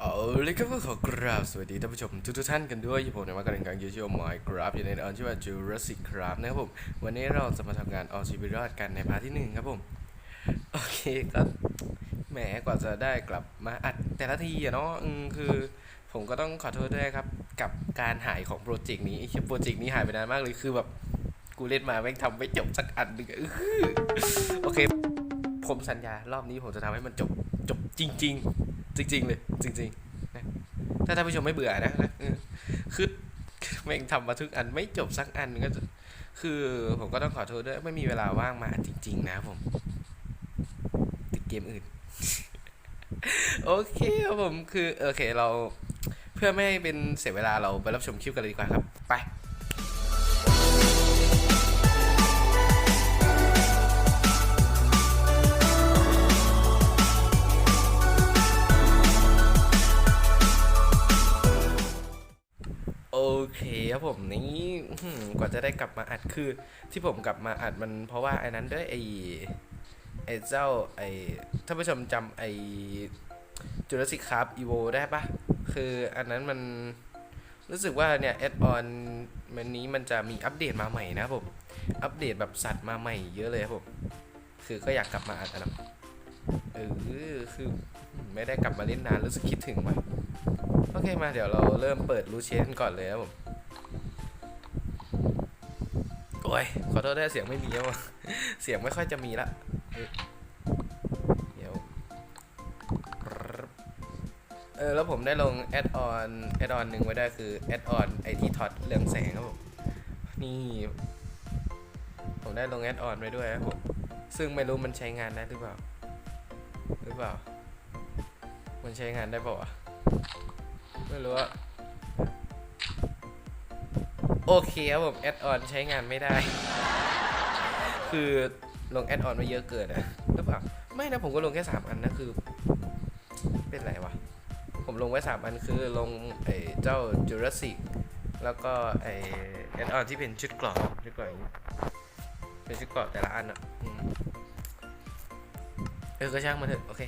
เอาเลยครับก็ขอกราบสวัสดีท่านผู้ชมทุกทท่านกันด้วยผมในมาการแข่งขันยูทูบมายกราฟอยู่ในอันชื่อว่า Jurassic Craft นะครับผมวันนี้เราจะมาทำงานเอาชีวิตรอดกันในพาร์ทที่หนึ่งครับผมโอเคก็แหมกว่าจะได้กลับมาอัดแต่ละทีอะเนาะคือผมก็ต้องขอโทษด้วยครับ กับการหายของโปรเจกต์นี้โปรเจกต์นี้หายไปนานมากเลยคือแบบกูเล่นมาไม่งทำไม่จบสักอันหนึงโอเค ผมสัญญารอบนี้ผมจะทำให้มันจบจบจริง ๆ จริง ๆ เลย จริงๆนะถ้าท่านผู้ชมไม่เบื่อนะนะคือแม่งทำมาทุกอันไม่จบสักอันก็คือผมก็ต้องขอโทษด้วยไม่มีเวลาว่างมาจริง ๆ นะผม ติดเกมอื่น โอเคครับผมคือ โอเคเราเพื่อไม่ให้เป็นเสียเวลาเราไปรับชมคลิปกันเลยดีกว่าครับ ไป กว่าจะได้กลับมาอัดคือ ที่ผมกลับมาอัดมันเพราะว่าไอ้นั้นด้วยไอ้ไอ้เจ้าไอ้ท่านผู้ชมจำไอ้จูราสสิคคาร์บอีโวได้ปะคืออันนั้นมันรู้สึกว่าเนี่ยแอดออนมันนี้มันจะมีอัปเดตมาใหม่นะผมอัปเดตแบบสัตว์มาใหม่เยอะเลยครับผมคือก็อยากกลับมาอัดอันนั้นเออคือไม่ได้กลับมาเล่นนานรู้สึกคิดถึงว่ะโอเคมาเดี๋ยวเราเริ่มเปิดรูเชนก่อนเลยครับผม โอ้ยขอโทษด้วยเสียงไม่มีแล้วเสียงไม่ค่อยจะมีละเอ้ยเดี๋ยวเออแล้วผมได้ลงแอดออนแอดออนหนึ่งไว้ได้คือแอดออนไอที่ถอดเรืองแสงครับผมนี่ผมได้ลงแอดออนไว้ด้วยครับผมซึ่งไม่รู้มันใช้งานได้หรือเปล่า หรือเปล่า มันใช้งานได้เปล่าวะไม่รู้อะ โอเคครับผมแอดออนใช้งานไม่ได้ คือลงแอดออนมาเยอะเกินอะหรือเปล่าไม่นะผมก็ลงแค่สามอันนะคือ เป็นไรวะ ผมลงไว้สามอันคือลงไอ้เจ้าจูราสสิกแล้วก็ไอ้แอดออนที่เป็นชุดกรอบชุดกรอบอย่างนี้เป็นชุดกรอบแต่ละอันอะอืมเออก็ช่างมันเถอะโอเค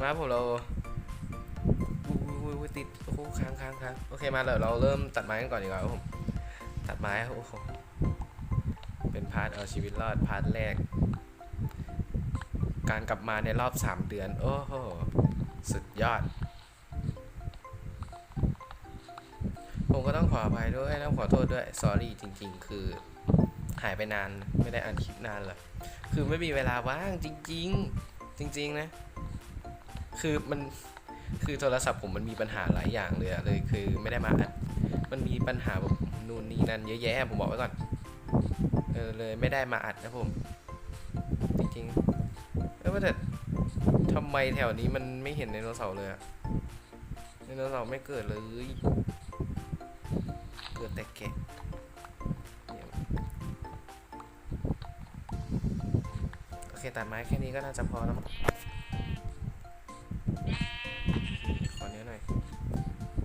มาผมเราอุ้ยอุ้ยติดโอ้โหค้างค้างค้างโอเคมาเดี๋ยวเราเริ่มตัดไม้กันก่อนดีกว่าครับผม ตัดไม้โอ้โหเป็นพาร์ทเอาชีวิตรอดพาร์ทแรก การกลับมาในรอบ 3 เดือน โอ้โห สุดยอด ผมก็ต้องขออภัยด้วยต้องขอโทษด้วย sorry จริง ๆ คือหายไปนานไม่ได้อ่านคลิปนานเลยคือไม่มีเวลาว่างจริง ๆ จริง ๆ นะ คือมันคือโทรศัพท์ผมมันมีปัญหาหลายอย่างเลยเลยคือไม่ได้มาอัดมันมีปัญหาแบบ นู่นนี่นั่นเยอะแยะผมบอกไว้ก่อน เออเลยไม่ได้มาอัดนะผม จริงๆเออว่าแต่ทำไมแถวนี้มันไม่เห็นไดโนเสาร์เลยอะไดโนเสาร์ไม่เกิดเลย เกิดแต่แกะโอเคตัดไม้แค่นี้ก็น่าจะพอแล้วมั้งขอเนี้ยหน่อย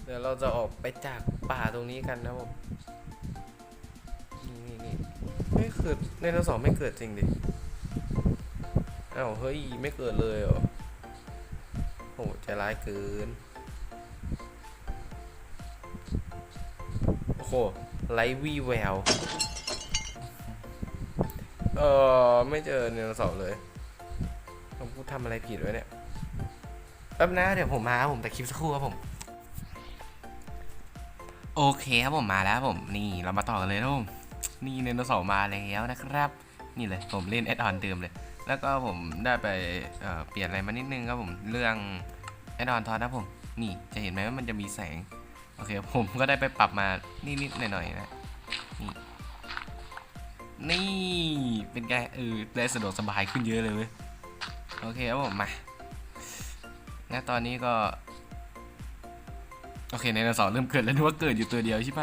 เดี๋ยวเราจะออกไปจากป่าตรงนี้กันนะผม เกิดไดสาร์ไม่เกิดจริงดิอ้าวเฮ้ย ไม่เกิดเลยเหรอโหใจร้ายเกิน โอ้โหไลวีแวว เออไม่เจอไดโนเสาร์เลยผมพูดทำอะไรผิดไว้เนี่ย แป๊บนะเดี๋ยวผมมาครับผมแต่คลิปสักครู่ครับผมโอเคครับผมมาแล้วผม นี่เรามาต่อกันเลยนะผม นี่ไดโนเสาร์มาแล้วนะครับ นี่เลยผมเล่นแอดออนเดิมเลย แล้วก็ผมได้ไปเเปลี่ยนอะไรมานิดนึงครับผมเรื่องแอดออนทอนะผมนี่จะเห็นไหมว่ามันจะมีแสงโอเคผมก็ได้ไปปรับมานิดๆหน่อยๆนะนี่นี่เป็นไงเออได้สะดวกสบายขึ้นเยอะเลยเว้ยโอเคครับผมมาและตอนนี้ก็ โอเคไดโนเสาเริ่มเกิดแล้วนึกว่าเกิดอยู่ตัวเดียวใช่ไหม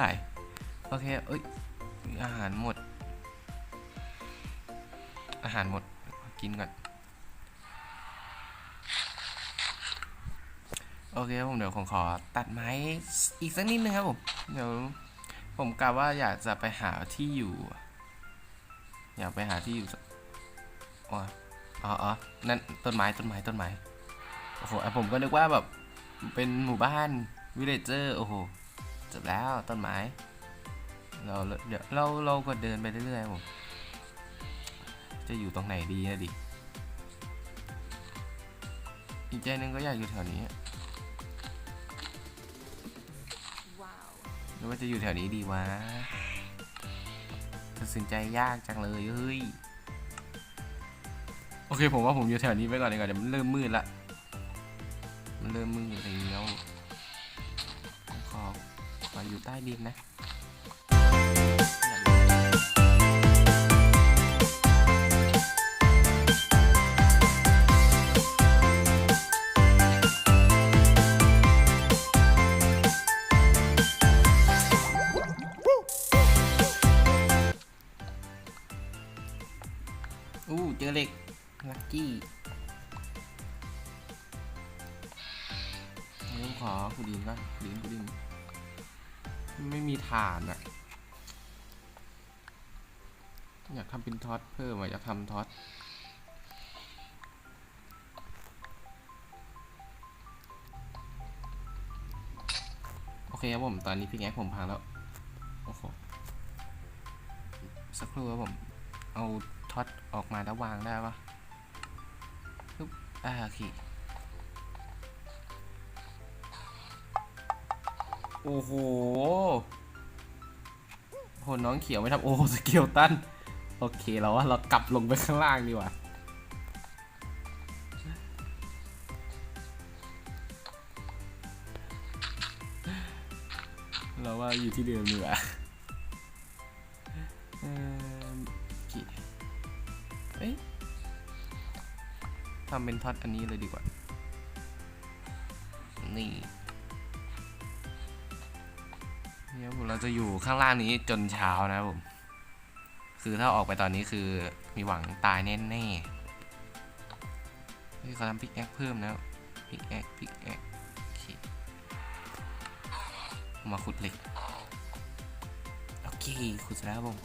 โอเคเอ้ย อาหารหมด อาหารหมด กินก่อน โอเคผมเดี๋ยวผมขอตัดไม้อีกสักนิดนึงครับผม เดี๋ยวผมกะว่าอยากจะไปหาที่อยู่ อยากไปหาที่อยู่อ๋ออ๋อนั่นต้นไม้ต้นไม้ต้นไม้ โอ้โหอะผมก็นึกว่าแบบเป็นหมู่บ้านวิลเลจเจอร์ โอ้โหจบแล้วต้นไม้ เราเดี๋ยวเราเราก็เดินไปเรื่อยๆครับผมจะอยู่ตรงไหนดีนะดิ อีกใจหนึงก็อยากอยู่แถวนี้ Wow. หรือว่าจะอยู่แถวนี้ดีวะตัดสินใจยากจังเลยเฮ้ยโอเคผมว่าผมอยู่แถวนี้ไปก่อนดีกว่าเดี๋ยวมันเริ่มมืดละ มันเริ่มมืดแล้วผมขอขออยู่ใต้ดินนะานอะอยากทำเป็นท็อตเพิ่มอะอยากทำท็อตโอเคครับผม ตอนนี้พี่แอ๊กผมพังแล้ว โอ้โห สักครู่ครับผม เอาท็อตออกมาแล้ววางได้ปะปึ๊บอ่าโอเคโอ้โห หน้องเขียวไม่ทำโอ้สเกลตันโอเคเราว่าเรากลับลงไปข้างล่างดีกว่าเราว่าอยู่ที่เดิมดีกว่าเอิ่มกี่เอ้ยทำเป็นท็อตอันนี้เลยดีกว่า นี่ เนี่ยผมเราจะอยู่ข้างล่างนี้จนเช้านะครับผม คือถ้าออกไปตอนนี้คือมีหวังตายแน่ๆนี่เขาทำพิกแอคเพิ่มแล้วพิกแอคพิกแอคโอเคมาขุดเหล็กโอเคขุดเสร็จแล้วผม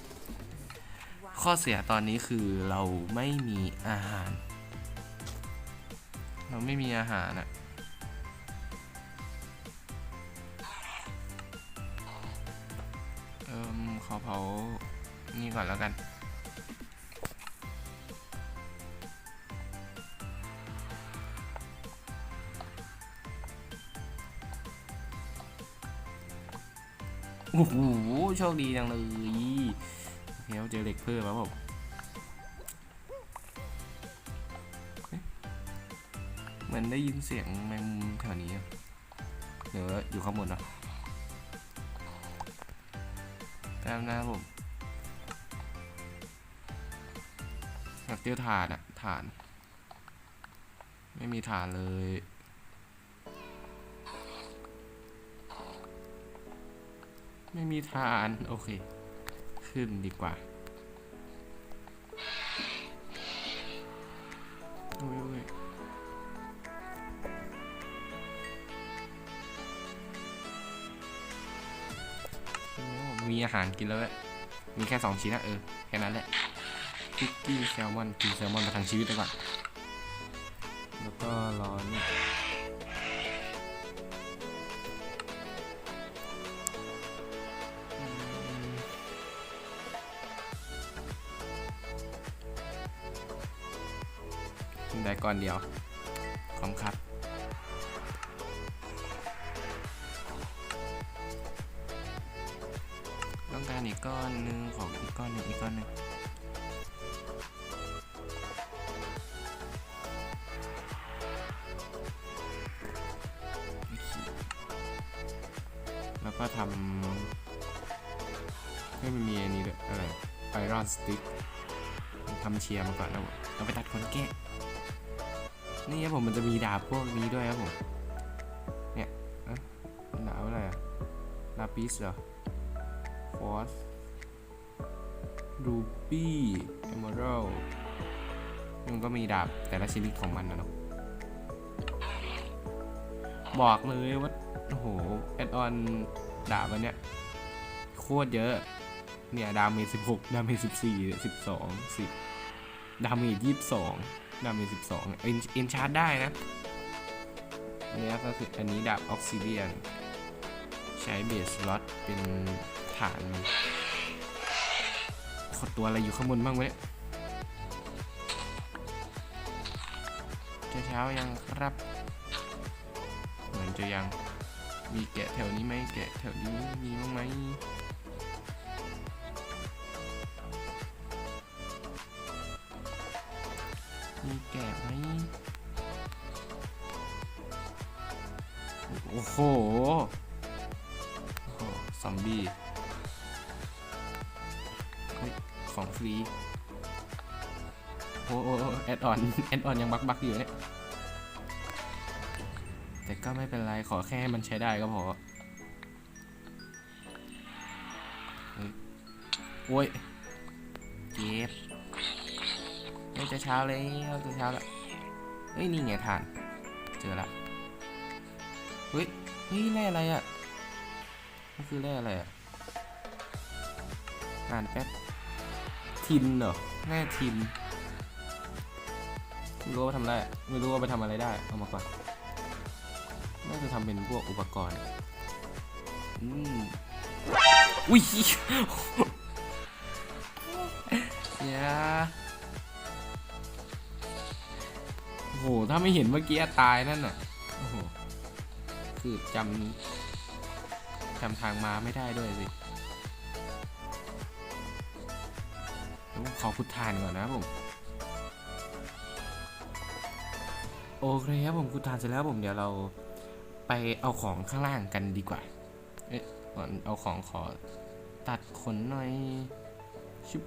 ข้อเสียตอนนี้คือเราไม่มีอาหาร เราไม่มีอาหารอะ นี่ก่อนแล้วกัน โอ้โห โชคดีจังเลยโอเคเราเจอเหล็กเพิ่มแล้วผมเอ๊ะเหมือนได้ยินเสียงแมงมุมแถวนี้เดี๋ยวอยู่ข้างบนนะแป๊บนะครับผม เจอฐานอะฐาน ไม่มีฐานเลย ไม่มีฐาน โอเค ขึ้นดีกว่าโอ้ยโอ้ยโอ้มีอาหารกินแล้วแหละมีแค่สองชิ้นนะเออ แค่นั้นแหละ คุกกี้แซลมอนกินแซลมอนมาทั้งชีวิตไปก่อน แล้วก็ร้อนได้ก้อนเดียวขอบคุณครับต้องการอีกก้อนหนึ่งของอีกก้อนหนึ่งอีกก้อนหนึ่ง อนสติ๊กทำเชียร์มาก่อนแล้วเอาไปตัดขนแกะนี่ครับผมมันจะมีดาบพวกนี้ด้วยครับผม เนี่ยเอ๊ะดาบอะไรอะลาปิสเหรอฟอสรูปี้เอมเมอรัลมันก็มีดาบแต่ละชนิดของมันนะเนาะบอกเลยว่า โอ้โหแอดออนดาบอันเนี้ยโคตรเยอะ เนี่ยดาเมจสิบหกดาเมจสิบสี่สิบสองสิบดาเมจยี่สิบสองดาเมจสิบสองเอ็นเอ็นชาร์จได้นะอันนี้ก็คืออันนี้ดาบออกซิเดียน ใช้เบสล็อตเป็นฐานมันขดตัวอะไรอยู่ข้างบนบ้างวะเนี่ยจะเช้ายังครับ เหมือนจะยังมีแกะแถวนี้ไหมแกะแถวนี้มีบ้างไหม แอนออนยังบักบักอยู่เนี่ย แต่ก็ไม่เป็นไร ขอแค่มันใช้ได้ก็พอเฮ้ยโอ้ย เก็บเฮ้ยจะเช้าแล้วจะเช้าแล้วเฮ้ย นี่ไงทาน เจอละ เฮ้ย เฮ้ยแร่อะไรอะมันคือแร่อะไรอะ อ่านแป๊บ ทินเหรอแร่ทิน ไม่รู้ว่าทำได้ไม่รู้ว่าไปทำอะไรได้ เอามาก่อน น่าจะทำเป็นพวกอุปกรณ์ อืมอุ้ยอย่าโอ้โห ถ้าไม่เห็นเมื่อกี้ตายนั่นน่ะ โอ้โห คือจำจำทางมาไม่ได้ด้วยสิขอพุทธานก่อนนะผม โอเคครับผมพุทานเสร็จแล้วผมเดี๋ยวเราไปเอาของข้างล่างกันดีกว่า เอ๊ะก่อนเอาของขอตัดขนหน่อยชุบ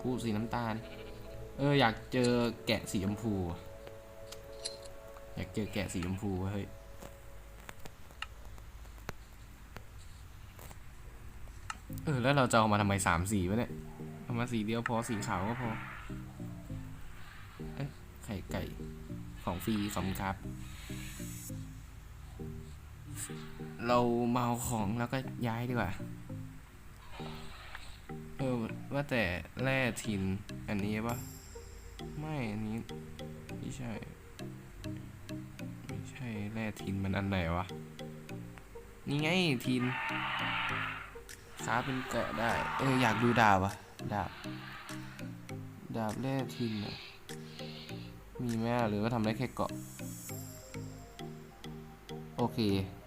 กูสีน้ำตาล เอออยากเจอแกะสีชมพู อยากเจอแกะสีชมพูเฮ้ยเออแล้วเราจะเอามาทำไมสามสีวะเนี่ย เอามาสีเดียวพอสีขาวก็พอ ไข่ไก่ของฟรีขอบคุณครับ เราเมาของแล้วก็ย้ายดีกว่า เออ ว่าแต่แร่ทิน อันนี้ปะไม่ อันนี้ไม่ใช่ ไม่ใช่แร่ทินมันอันไหนวะ นี่ไงทินค้าเป็นเกาะได้ เออ อยากดูดาบอะดาบ ดาบแร่ทินอะ มีไหมอะหรือว่าทำได้แค่เกาะ โอเค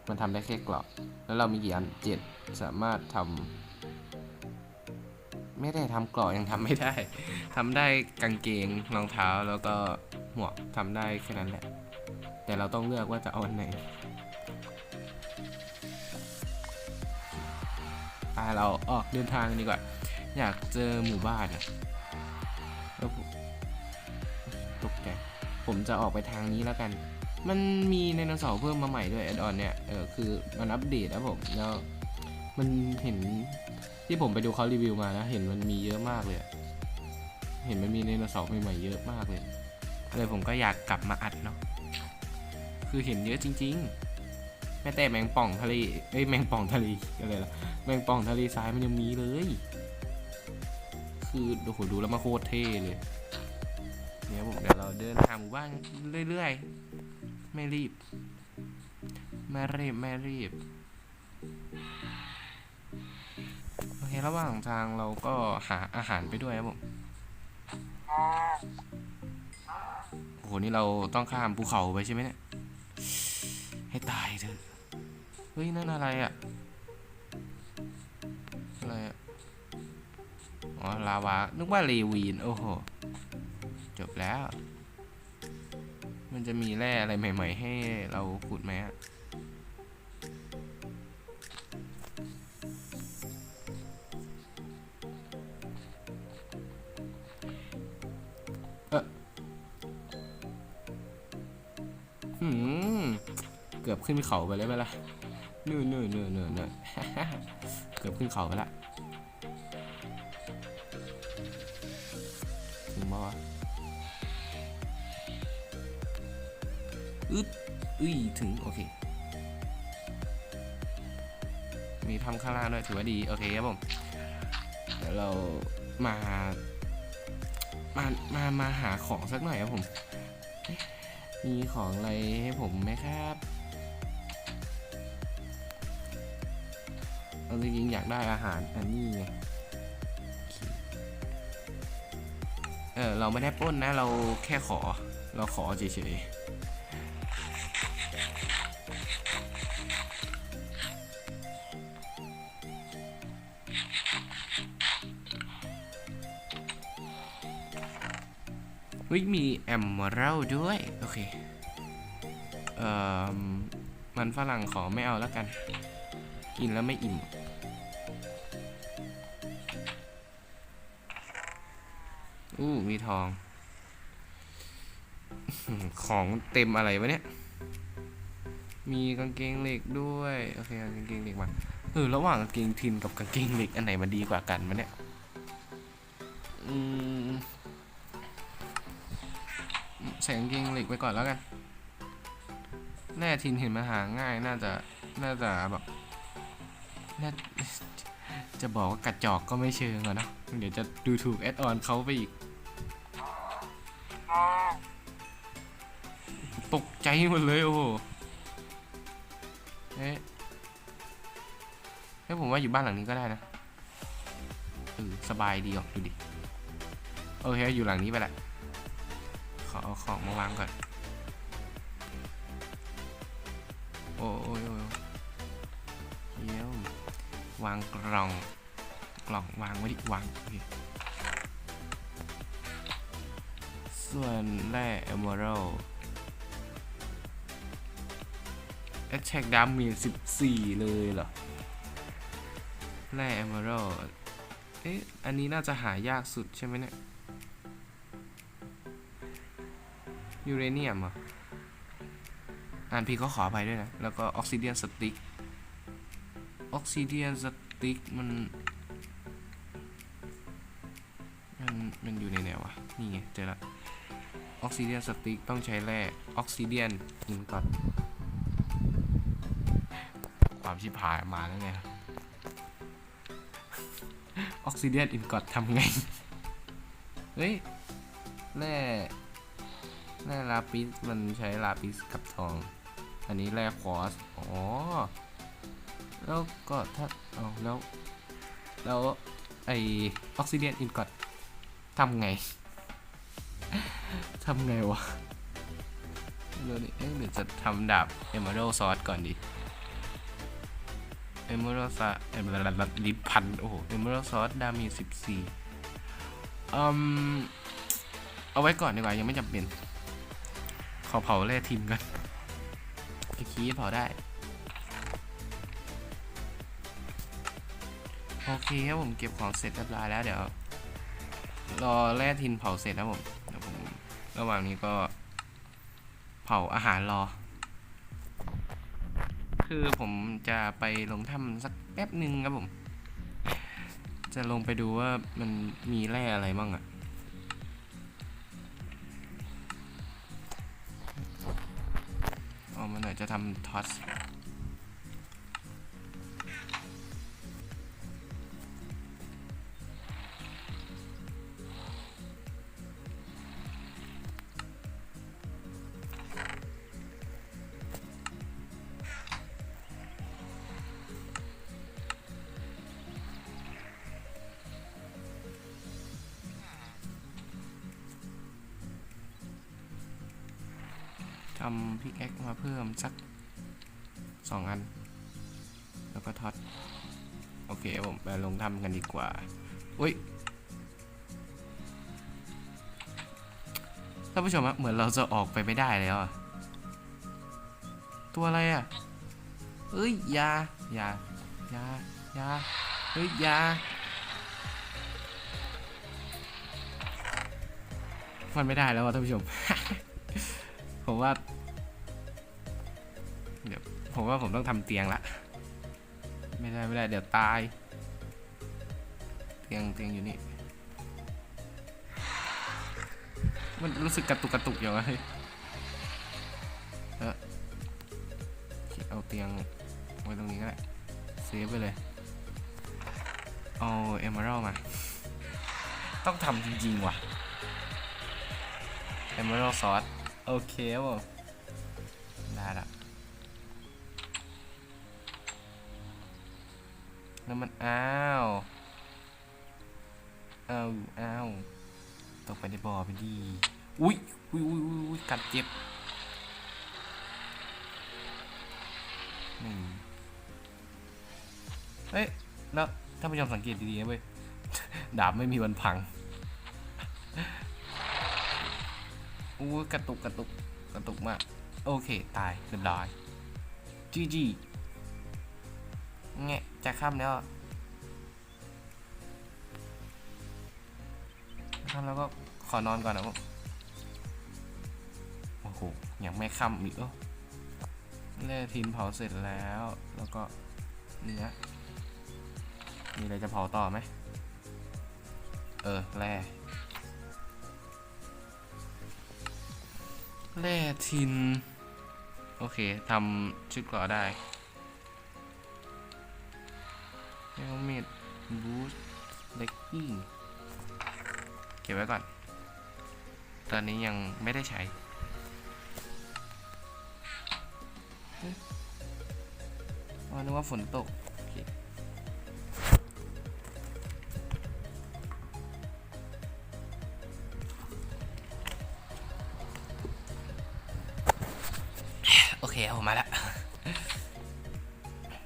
มันทำได้แค่เกาะ แล้วเรามีกี่อันเจ็ดสามารถทำไม่ได้ทำเกาะยังทำไม่ได้ทำได้กางเกงรองเท้าแล้วก็หมวกทำได้แค่นั้นแหละ แต่เราต้องเลือกว่าจะเอาอันไหนเราออกเดินทางดีกว่า อยากเจอหมู่บ้านอะ ผมจะออกไปทางนี้แล้วกัน มันมีไดโนเสาร์เพิ่มมาใหม่ด้วยแอดออนเนี่ย เออคือมันอัปเดตนะผมแล้วมันเห็นที่ผมไปดูเขารีวิวมานะ เห็นมันมีเยอะมากเลย เห็นมันมีไดโนเสาร์ใหม่ๆเยอะมากเลยเลยผมก็อยากกลับมาอัดเนาะ คือเห็นเยอะจริง ๆ แม้แต่แมงป่องทะเลเอ้ยแมงป่องทะเลอะไรล่ะ แมงป่องทะเลทรายมันยังมีเลย คือโอ้โหดูแล้วมาโคตรเท่เลย เนี่ยผมเดี๋ยวเราเดินทางหมู่บ้านเรื่อยๆ ไม่รีบ ไม่รีบ ไม่รีบ โอเค ระหว่างทางเราก็หาอาหารไปด้วยครับผม โอ้โห นี่เราต้องข้ามภูเขาไปใช่ไหมเนี่ย ให้ตายเถอะ เฮ้ย นั่นอะไรอะอะไรอะอ๋อ ลาวา นึกว่าเลวีน โอ้โห จบแล้ว มันจะมีแร่อะไรใหม่ ๆ ให้เราขุดไหมอะเออเกือบขึ้นเขาไปเลยไหมล่ะเนื่อเนื่อเนื่อเนื่อเนื่อเกือบขึ้นเขาไปละ อึดอุ้ยถึง โอเค มีทำข้างล่างด้วยถือว่าดี โอเคครับผม เดี๋ยวเรามามา มา มาหาของสักหน่อยครับผม มีของอะไรให้ผมไหมครับเอาจริงๆอยากได้อาหารอันนี้ไง เออเราไม่ได้ป้นนะ เราแค่ขอ เราขอเฉยๆ วิมีแอมเรลด้วย โอเค เอ่อ มันฝรั่งขอไม่เอาแล้วกัน กินแล้วไม่อิ่ม อู้มีทอง ของเต็มอะไรวะเนี่ย มีกางเกงเหล็กด้วย โอเคเอากางเกงเหล็กมาเออระหว่างกางเกงทินกับกางเกงเหล็กอันไหนมันดีกว่ากันวะเนี่ย อืม ส่กางเกงเหล็กไปก่อนแล้วกันแน่ทินเห็นมันหาง่ายน่าจะน่าจะแบบน่าจะบอกว่ากระจอกก็ไม่เชิงอะเนาะเดี๋ยวจะดูถูกแอดออนเขาไปอีก ตกใจหมดเลยโอ้โหเอ๊ะเฮ้ยผมว่าอยู่บ้านหลังนี้ก็ได้นะเออสบายดีออกดูดิ โอเค อยู่หลังนี้ไปแหละ ขอเอาของมาวางก่อนโอ้ยโอ้ยเยี่ยมวางกล่อง กล่องวางไว้ดิวางส่วนแร่ Emerald Attack Damage 14เลยเหรอ แร่ Emerald เอ๊ะ อันนี้น่าจะหายากสุดใช่ไหมเนี่ย ยูเรเนียมเหรออ่านพี่ก็ขออภัยด้วยนะ แล้วก็ออกซิเดียนสติ๊กออกซิเดียนสติ๊กมัน มันมันอยู่ในไหนวะ นี่ไง เจอละออกซิเดียนสติ๊กต้องใช้แร่ออกซิเดียนอินก่อน ความชิบหายมาแล้วไงออกซิเดียนอินกอดทำไง เฮ้ย แร่ แร่ลาปิสมันใช้ลาปิสกับทอง อันนี้แร่ควอสอ๋อ แล้วก็ถ้าเอาแล้ว แล้วไอออกซิเดียนอินกอดทำไง ทำไงวะเดี๋ยวนี้เดี๋ยวจะทำดาบเอม r ร l ซอสก่อนดิเอม r ร l ซอสเอม r ร l ลิพันโอ้โหเอม r ร l ซอสดามีสิบสี่อืมเอาไว้ก่อนดีกว่ายังไม่จำเป็น ขอเผาแร่ทิมกันไอคีเผาได้ โอเคครับผมเก็บของเสร็จเรียบร้อยแล้วเดี๋ยวรอแร่ทินเผาเสร็จแล้วผมเดี๋ยวผมระหว่างนี้ก็เผาอาหารรอ คือผมจะไปลงถ้ำสักแป๊บหนึ่งครับผม จะลงไปดูว่ามันมีแร่อะไรบ้างอะ จะทำทอส พิ่มสักสองอัน แล้วก็ท็อตโอเคผมไปลงทำกันดีกว่า อุ้ยท่านผู้ชมครับเหมือนเราจะออกไปไม่ได้แล้วอะตัวอะไรอะเอ้ยยายายายาเฮ้ยยามันไม่ได้แล้วอะท่านผู้ชม ผมว่า ผมว่าผมต้องทำเตียงละ ไม่ได้ไม่ได้เดี๋ยวตาย เตียงเตียงอยู่นี่ มันรู้สึกกระตุกกระตุกอยู่อะเฮ้ยเออเอาเตียงไว้ตรงนี้ก็ได้เซฟไปเลย เอาเอมเมอรัลมา ต้องทำจริงๆว่ะเอมเมอรัลซอสโอโอเคครับผมได้ละ แล้วมันอ้าวอ้าวอ้าวตกไปในบ่อไปดี อุ้ยอุ้ยอุ้ยอุ้ยกัดเจ็บนี่เอ้ย แล้วถ้าผู้ชมสังเกตดีๆนะเว้ย ดาบไม่มีวันพัง อู้กระตุกกระตุกกระตุกมาก โอเค ตายเรียบร้อยจีจีแง จะข้ามแล้วอะข้ามแล้วก็ขอนอนก่อนนะผมโอ้โหยังไม่ค่ำอีกเออเล่ทินเผาเสร็จแล้ว แล้วก็เนื้อมีอะไรจะเผาต่อไหม เออแร่แร่ทิน โอเคทำชุดกราะได้ เฮลเมตบูสเล็กกิ้เก็บไว้ก่อน ตอนนี้ยังไม่ได้ใช้เอ๊ะอ๋อนึกว่าฝนตกโอเคโอเอามาแล้ว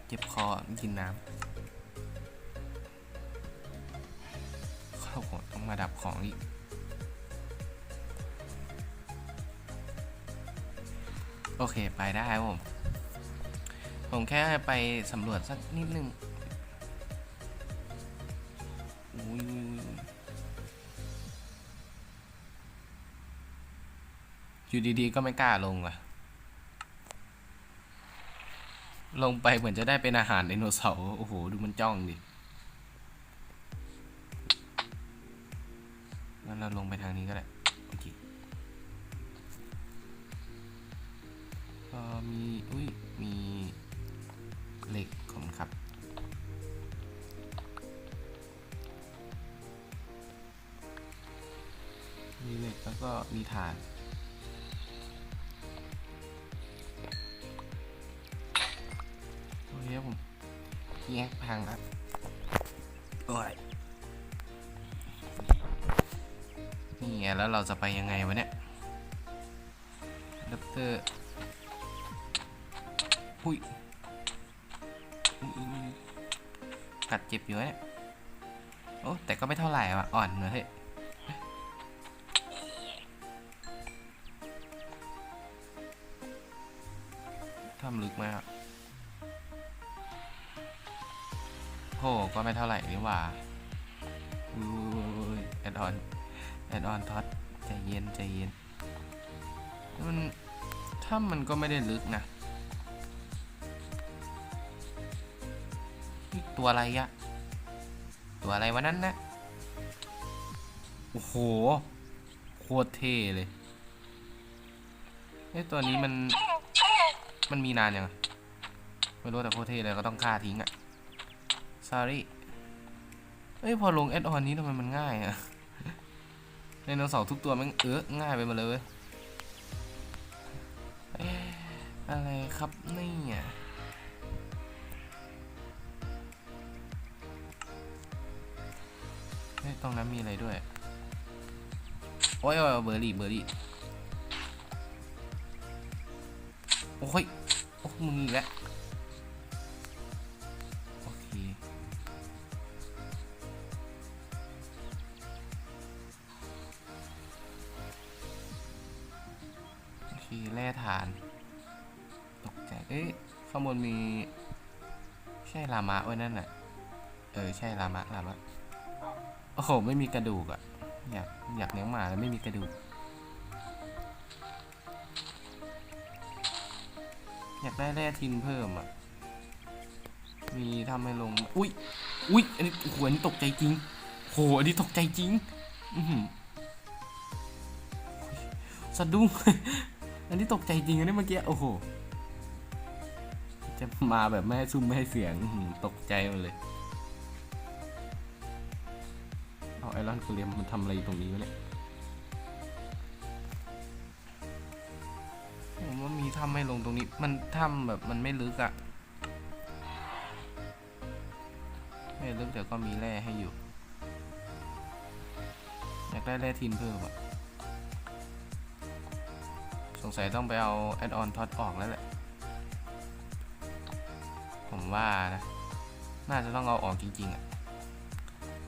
เจ็บคอกินน้ำ เคไปได้ครับผม ผมแค่ไปสำรวจสักนิดนึงอุ้ยอยู่ดีๆ ก็ไม่กล้าลงว่ะ ลงไปเหมือนจะได้เป็นอาหารไดโนเสาร์โอ้โห ดูมันจ้องดิงั้นเราลงไปทางนี้ก็ได้ มีอุ้ยมีเหล็กของครับ มีเหล็กแล้วก็มีถ่านโอเคผมแยกพังครับโอ้ยนี่ไงแล้วเราจะไปยังไงวะเนี่ยด็อกเตอร์ อุ๊ยกัดเจ็บอยู่เนี่ยโอ้แต่ก็ไม่เท่าไหร่ว่ะ อ่อนเลยเฮ้ยทำลึกมากโหก็ไม่เท่าไหร่นี่หว่าอุ้ยแอดออนแอดออนท็อตใจเย็นใจเย็นมันถ้ามันก็ไม่ได้ลึกนะ ตัวอะไรอะตัวอะไรวะนั้นนะโอ้โห โคตรเท่เลยเอ้ตัวนี้มัน มันมีนานยังไม่รู้แต่โคตรเท่เลยก็ต้องฆ่าทิ้งอะ sorry เอ้ยพอลงแอดออนนี้ทำไมมันง่ายอะไดโนเสาร์ทุกตัวมันเออง่ายไปหมดเลยเว้ยเอ๊ะอะไรครับเนี่ย ตรงนั้นมีอะไรด้วยโอ้ยโอ้ยเบอร์รี่เบอร์รี่ โอ้ย โอ้มึงอีกแล้วโอเค โอเค แร่ฐาน ตกใจ เอ้ย ข้างบนมี ใช่ลามะไว้นั่นน่ะเออ ใช่ลามะลามะ โอ้โห ไม่มีกระดูกอะอยากอยากเลี้ยงหมาแล้วไม่มีกระดูก อยากได้แร่ทินเพิ่มอะมีทำให้ลง อุ้ย อุ้ย อันนี้โอ้โหอันนี้ตกใจจริงโห อันนี้ตกใจจริง อือหือสะดุ้ง อันนี้ตกใจจริงอันนี้เมื่อกี้ โอ้โห จะมาแบบไม่ให้ซุ่มไม่ให้เสียงตกใจหมดเลย เอาไอรอนโคเรียมมันทำอะไรตรงนี้วะเนี่ยว่ามีถ้ำให้ลงตรงนี้ มันถ้ำแบบมันไม่ลึกอะไม่ลึกแต่ก็มีแร่ให้อยู่ อยากได้แร่ทินเพิ่มอะสงสัยต้องไปเอาแอดออนท็อตออกแล้วแหละ ผมว่านะ น่าจะต้องเอาออกจริง ๆอะ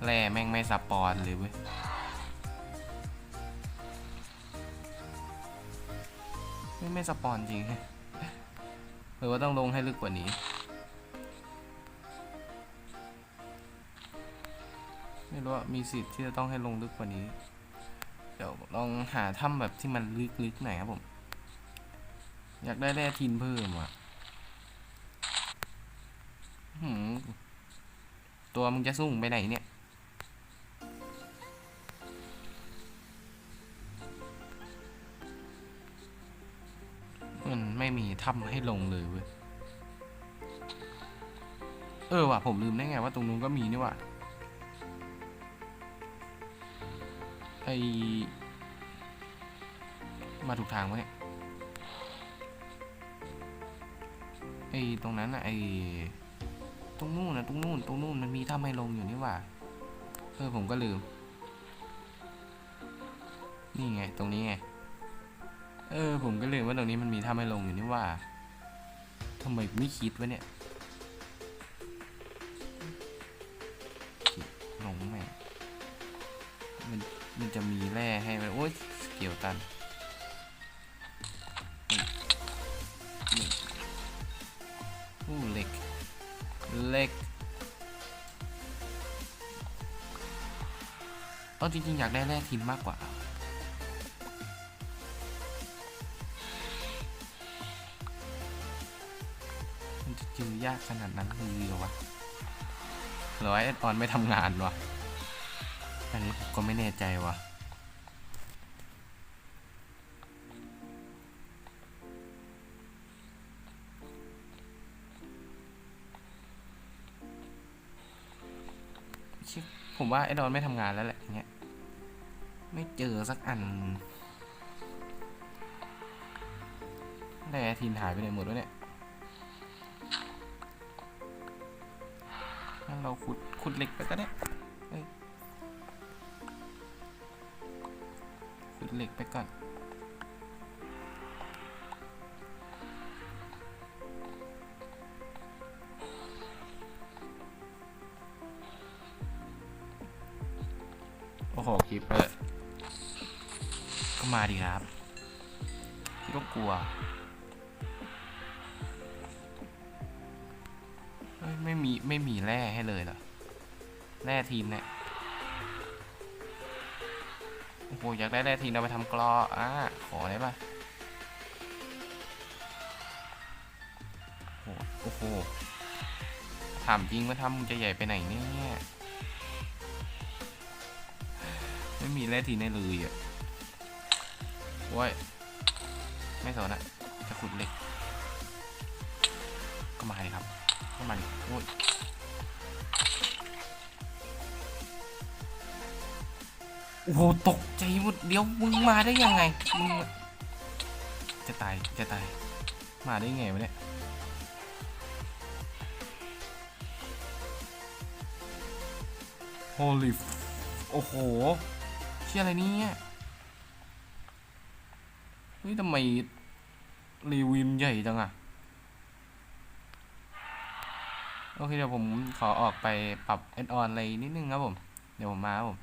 แร่แม่งไม่ซับปอนเลยเว้ยไม่ไม่สปอนจริงหรือว่าต้องลงให้ลึกกว่านี้ ไม่รู้ว่ามีสิทธิ์ที่จะต้องให้ลงลึกกว่านี้ เดี๋ยวลองหาถ้ำแบบที่มันลึกๆหน่อยครับผม อยากได้แร่ทินเพิ่มอะหืมตัวมึงจะสุ่งไปไหนเนี่ย ถ้ำให้ลงเลยเว้ย เออว่ะ ผมลืมได้ไงว่าตรงนู้นก็มีนี่ว่ะ ไอมาถูกทางวะเนี่ย ไอตรงนั้นอะไอตรงนู้นนะตรงนู้นตรงนู้นมันมีถ้ำให้ลงอยู่นี่ว่ะ เออผมก็ลืม นี่ไง ตรงนี้ไง เออ ผมก็ลืมว่าตรงนี้มันมีถ้ำให้ลงอยู่นี่ว่าทำไมไม่คิดวะเนี่ย ลงแม่มันมันจะมีแร่ให้มันโอ๊ยสเกี่ยวตันอู้เล็ก เล็กเอาจริงๆ อยากได้แร่ทินมากกว่า ยากขนาดนั้นเลยเหรอวะหรือว่าแอดออนไม่ทำงานวะอันนี้ผมก็ไม่แน่ใจวะชิบผมว่าแอดออนไม่ทำงานแล้วแหละอย่างเงี้ย ไม่เจอสักอันได้ทีนหายไปไหนหมดวะเนี่ย นเราขุดขุดเหล็กไปก็ได้เอ้ยขุดเหล็กไปก่อนโอ้โหคลิปเปอร์ก็มาดีครับไม่ต้องกลัว ไม่มีไม่มีแร่ให้เลยเหรอแร่ทีนเนี่ยโอ้โหอยากได้แร่ทีนเอาไปทำกรออะขอได้ปะโอ้โหถามจริงว่าทำมึงจะใหญ่ไปไหนเนี่ย ไม่มีแร่ทีนให้เลยอะโอ้ยไม่สนอะจะขุดเหล็ก ก็มาเลยครับ ข้ามาดิโอ้ยโอ้โหตกใจหมดเดี๋ยวมึงมาได้ยังไงมึงจะตายจะตาย มาได้ไงวะเนี่ย Holy f- โอ้โหเชื่ออะไรเนี่ยเฮ้ยทำไมรีวิวใหญ่จังอะ โอเคเดี๋ยวผมขอออกไปปรับแอดออนอะไรนิดนึงครับผม เดี๋ยวผมมาครับผม